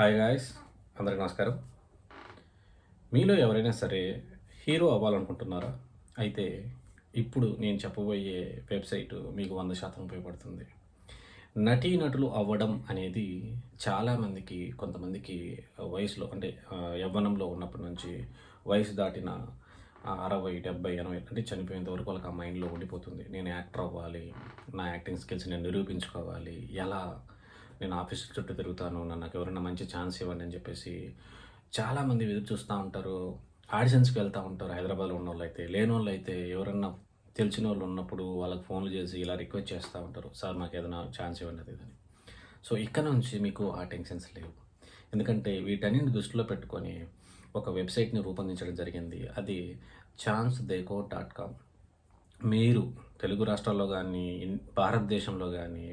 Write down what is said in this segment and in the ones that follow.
Hi guys అందరికి నమస్కారం. మీలో ఎవరైనా సరే హీరో అవ్వాలనుకుంటున్నారా? అయితే ఇప్పుడు నేను చెప్పబోయే వెబ్సైట్ మీకు వంద శాతం ఉపయోగపడుతుంది. నటీ నటులు అవ్వడం అనేది చాలామందికి కొంతమందికి వయసులో అంటే యవ్వనంలో ఉన్నప్పటి నుంచి వయసు దాటిన అరవై డెబ్బై ఎనభై అంటే చనిపోయేంత వరకు వాళ్ళకి ఆ మైండ్లో ఉండిపోతుంది. నేను యాక్టర్ అవ్వాలి నా యాక్టింగ్ స్కిల్స్ నేను నిరూపించుకోవాలి ఎలా నేను ఆఫీస్ చుట్టూ తిరుగుతాను నన్ను నాకు ఎవరైనా మంచి ఛాన్స్ ఇవ్వండి అని చెప్పేసి చాలామంది ఎదురు చూస్తూ ఉంటారు. ఆడిషన్స్కి వెళ్తూ ఉంటారు హైదరాబాద్లో ఉన్న వాళ్ళు అయితే లేని వాళ్ళు అయితే ఎవరన్నా తెలిసిన వాళ్ళు ఉన్నప్పుడు వాళ్ళకి ఫోన్లు చేసి ఇలా రిక్వెస్ట్ చేస్తూ ఉంటారు. సార్ మాకు ఏదైనా ఛాన్స్ ఇవ్వండి అది సో ఇక్కడ నుంచి మీకు ఆ టెన్షన్స్ లేవు. ఎందుకంటే వీటన్నిటిని దృష్టిలో పెట్టుకొని ఒక వెబ్సైట్ని రూపొందించడం జరిగింది. అది ఛాన్స్ దేకో డాట్ కామ్ మీరు తెలుగు రాష్ట్రాల్లో కానీ భారతదేశంలో కానీ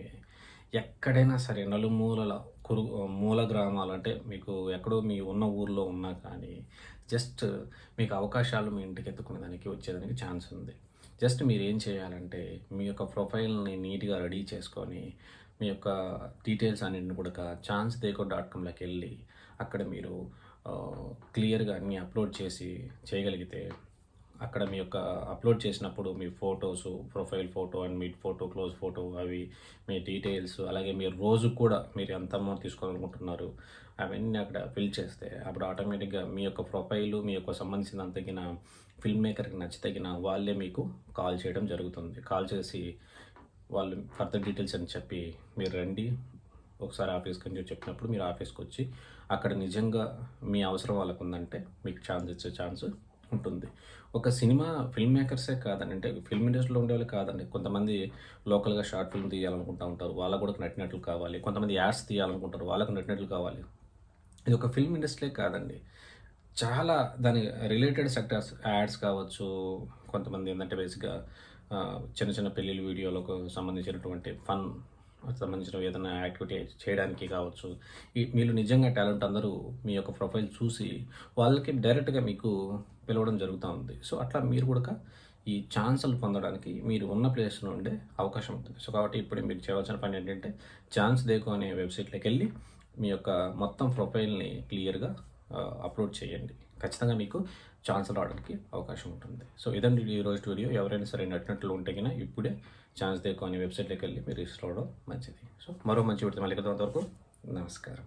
ఎక్కడైనా సరే నలుమూలల కురు మూల గ్రామాలు అంటే మీకు ఎక్కడో మీ ఉన్న ఊర్లో ఉన్నా కానీ జస్ట్ మీకు అవకాశాలు మీ ఇంటికి ఎత్తుకునే దానికి వచ్చేదానికి ఛాన్స్ ఉంది. జస్ట్ మీరు ఏం చేయాలంటే మీ యొక్క ప్రొఫైల్ని నీట్గా రెడీ చేసుకొని మీ యొక్క డీటెయిల్స్ అన్నింటిని కూడా ఛాన్స్ దేకో డాట్ కామ్లోకి వెళ్ళి అక్కడ మీరు క్లియర్గా అన్నీ అప్లోడ్ చేసి చేయగలిగితే అక్కడ మీ యొక్క అప్లోడ్ చేసినప్పుడు మీ ఫొటోస్ ప్రొఫైల్ ఫోటో అండ్ మీ ఫోటో క్లోజ్ ఫోటో అవి మీ డీటెయిల్స్ అలాగే మీరు రోజు కూడా మీరు ఎంత అమౌంట్ తీసుకోవాలనుకుంటున్నారు అవన్నీ అక్కడ ఫిల్ చేస్తే అప్పుడు ఆటోమేటిక్గా మీ యొక్క ప్రొఫైల్ మీ యొక్క సంబంధించిన తగిన ఫిల్మ్ మేకర్కి నచ్చి తగిన వాళ్ళే మీకు కాల్ చేయడం జరుగుతుంది. కాల్ చేసి వాళ్ళు ఫర్దర్ డీటెయిల్స్ అని చెప్పి మీరు రండి. ఒకసారి ఆఫీస్కి అని చెప్పినప్పుడు మీరు ఆఫీస్కి వచ్చి అక్కడ నిజంగా మీ అవసరం వాళ్ళకు ఉందంటే మీకు ఛాన్స్ ఇచ్చే ఛాన్స్ ఉంటుంది. ఒక సినిమా ఫిల్మ్ మేకర్సే కాదండి. అంటే ఫిల్మ్ ఇండస్ట్రీలో ఉండేవాళ్ళు కాదండి. కొంతమంది లోకల్గా షార్ట్ ఫిల్మ్ తీయాలనుకుంటూ ఉంటారు. వాళ్ళకు కూడా నటినట్లు కావాలి. కొంతమంది యాడ్స్ తీయాలనుకుంటారు. వాళ్ళకు నటినట్లు కావాలి. ఇది ఒక ఫిల్మ్ ఇండస్ట్రీ కాదండి. చాలా దాని రిలేటెడ్ సెక్టర్స్ యాడ్స్ కావచ్చు కొంతమంది ఏంటంటే బేసిక్గా చిన్న చిన్న పెళ్ళిళ్ళ వీడియోలకు సంబంధించినటువంటి ఫన్ సంబంధించిన ఏదైనా యాక్టివిటీ చేయడానికి కావచ్చు. ఈ మీరు నిజంగా టాలెంట్ అందరూ మీ యొక్క ప్రొఫైల్ చూసి వాళ్ళకి డైరెక్ట్గా మీకు పిలవడం జరుగుతూ ఉంది. సో అట్లా మీరు కూడా ఈ ఛాన్సులు పొందడానికి మీరు ఉన్న ప్లేస్ నుండే అవకాశం ఉంటుంది. సో కాబట్టి ఇప్పుడు మీరు చేయవలసిన పని ఏంటంటే ఛాన్స్ దేకో అనే వెబ్సైట్లోకి వెళ్ళి మీ యొక్క మొత్తం ప్రొఫైల్ని క్లియర్గా అప్లోడ్ చేయండి. ఖచ్చితంగా మీకు ఛాన్స్ రావడానికి అవకాశం ఉంటుంది. సో ఇదండి ఈ రోజు వీడియో. ఎవరైనా సరే నటినట్లు ఉంటే కన్నా ఇప్పుడే ఛాన్స్ దేకో అనే వెబ్సైట్లోకి వెళ్ళి మీరు రిజిస్టర్ అవ్వడం మంచిది. సో మరో మంచి వీడియో మళ్ళీ కదంత వరకు నమస్కారం.